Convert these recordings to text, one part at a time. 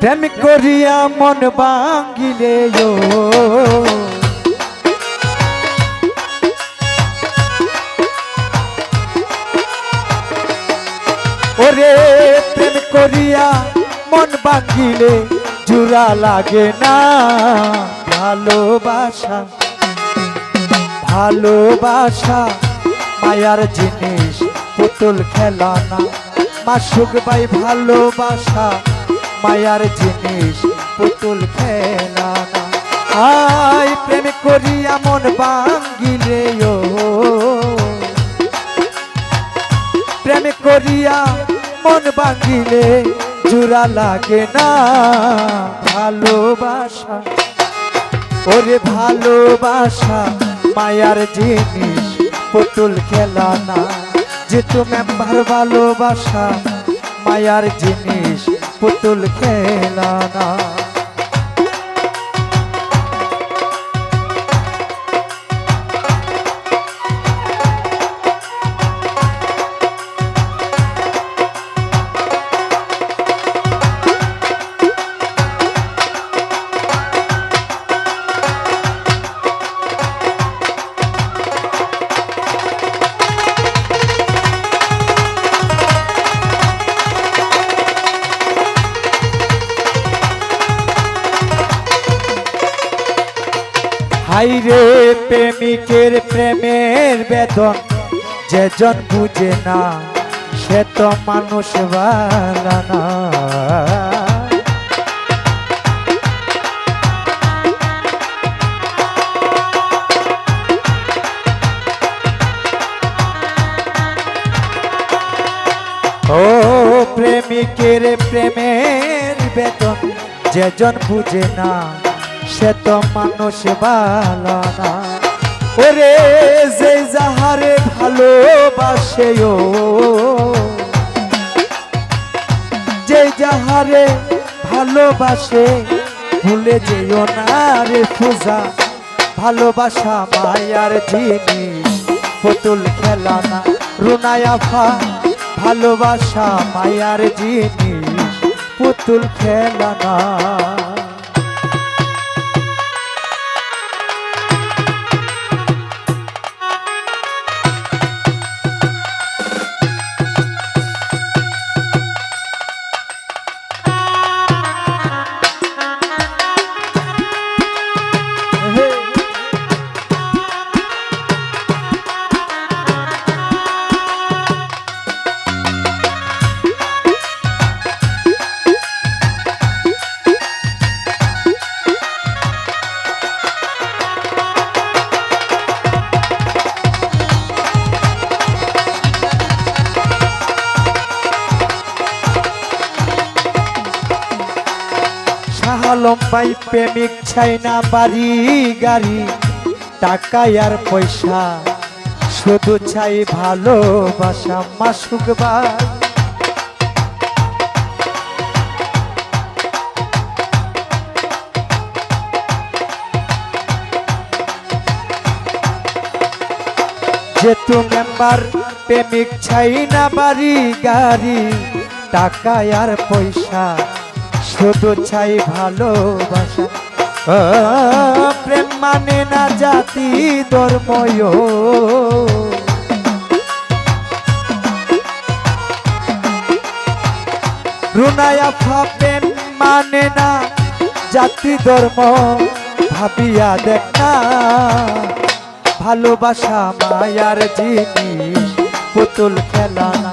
প্রেম করিয়া মন ভাঙ্গিলে ও। ওরে প্রেম করিয়া মন ভাঙ্গিলে জুড়া লাগে না। ভালোবাসা ভালোবাসা, মায়ার জিনিস, পুতুল খেলা না মাসুক ভাই ভালোবাসা। মায়ার জিনিস পুতুল খেলা আই প্রেম করিয়া মন ভাঙ্গিলে ও প্রেম করিয়া মন ভাঙ্গিলে জুড়া লাগে না। ভালোবাসা, ওরে ভালোবাসা, মায়ার জিনিস পুতুল খেলা না। যে তুমি ভালোবাসা, মায়ার জিনিস পুতুল খেলা হাইরে প্রেমিকের প্রেমের বেদন যেজন বুঝে না, সে তো মানুষ বালা না। ও প্রেমিকের প্রেমের বেতন যেজন বুঝে না সে তো মানুষ ভালো না। ওরে যে যাহারে ভালোবাসে ও। যে যাহারে ভালোবাসে, ভুলে যেও না রে পূজা ভালোবাসা মায়ার জিনিস, পুতুল খেলা না। রুনায়াফা ভালোবাসা মায়ার জিনিস, পুতুল খেলা না। শাহালম ভাই প্রেমিক চাই না বাড়ি গাড়ি, টাকা আর পয়সা শুধু চাই ভালোবাসা, মাসুক ভাই যেহেতু মেম্বার প্রেমিক চাই না বাড়ি গাড়ি, টাকা আর পয়সা শুধু চাই ভালোবাসা। প্রেম মানে না জাতি ধর্ময় রুনায়া প্রেম মানে না জাতি, ধর্ম, ভাবিয়া দেখ না। ভালোবাসা মায়ার জিনিস, পুতুল খেলা না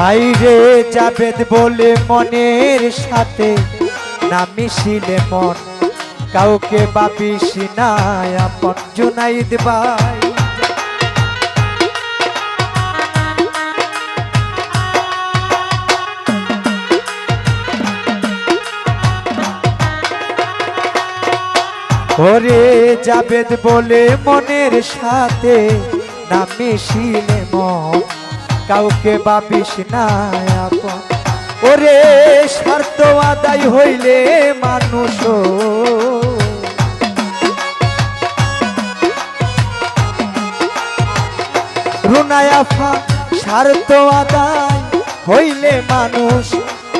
হাইরে জাবেদ বলে মনের সাথে না মিশিলে মন। কাউকে বাপিস নাই আপন জুনাইদ ভাই। ওরে জাবেদ বলে মনের সাথে না মিশিলে মন। কাউকে বাপিস না আপন ওরে, স্বার্থ আদায় হইলে মানুষ রুনায়াফা স্বার্থ আদায় হইলে মানুষ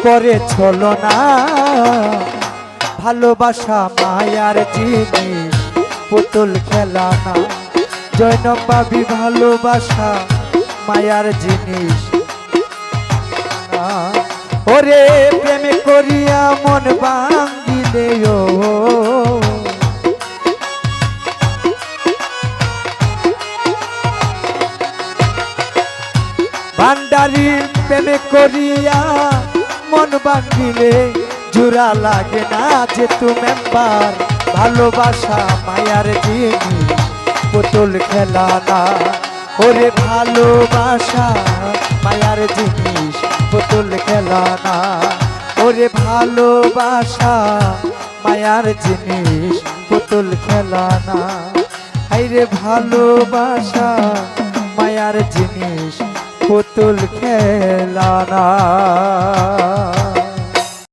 করে চলো না। ভালোবাসা মায়ার জিনিস, পুতুল খেলা না। জৈনব পাবি ভালোবাসা মায়ার জিনিস। ওরে প্রেমে করিয়া মন ভাঙ্গিলে ও। ভান্ডারির প্রেমে করিয়া মন ভাঙ্গিলে জোড়া লাগে না যে তু মেম্বার ভালোবাসা মায়ার জিনিস, পুতুল খেলা না। ওরে ভালোবাসা, মায়ার জিনিস, পুতুল খেলা না ওরে ভালোবাসা, মায়ার জিনিস, পুতুল খেলা না হাইরে ভালোবাসা, মায়ার জিনিস, পুতুল খেলা না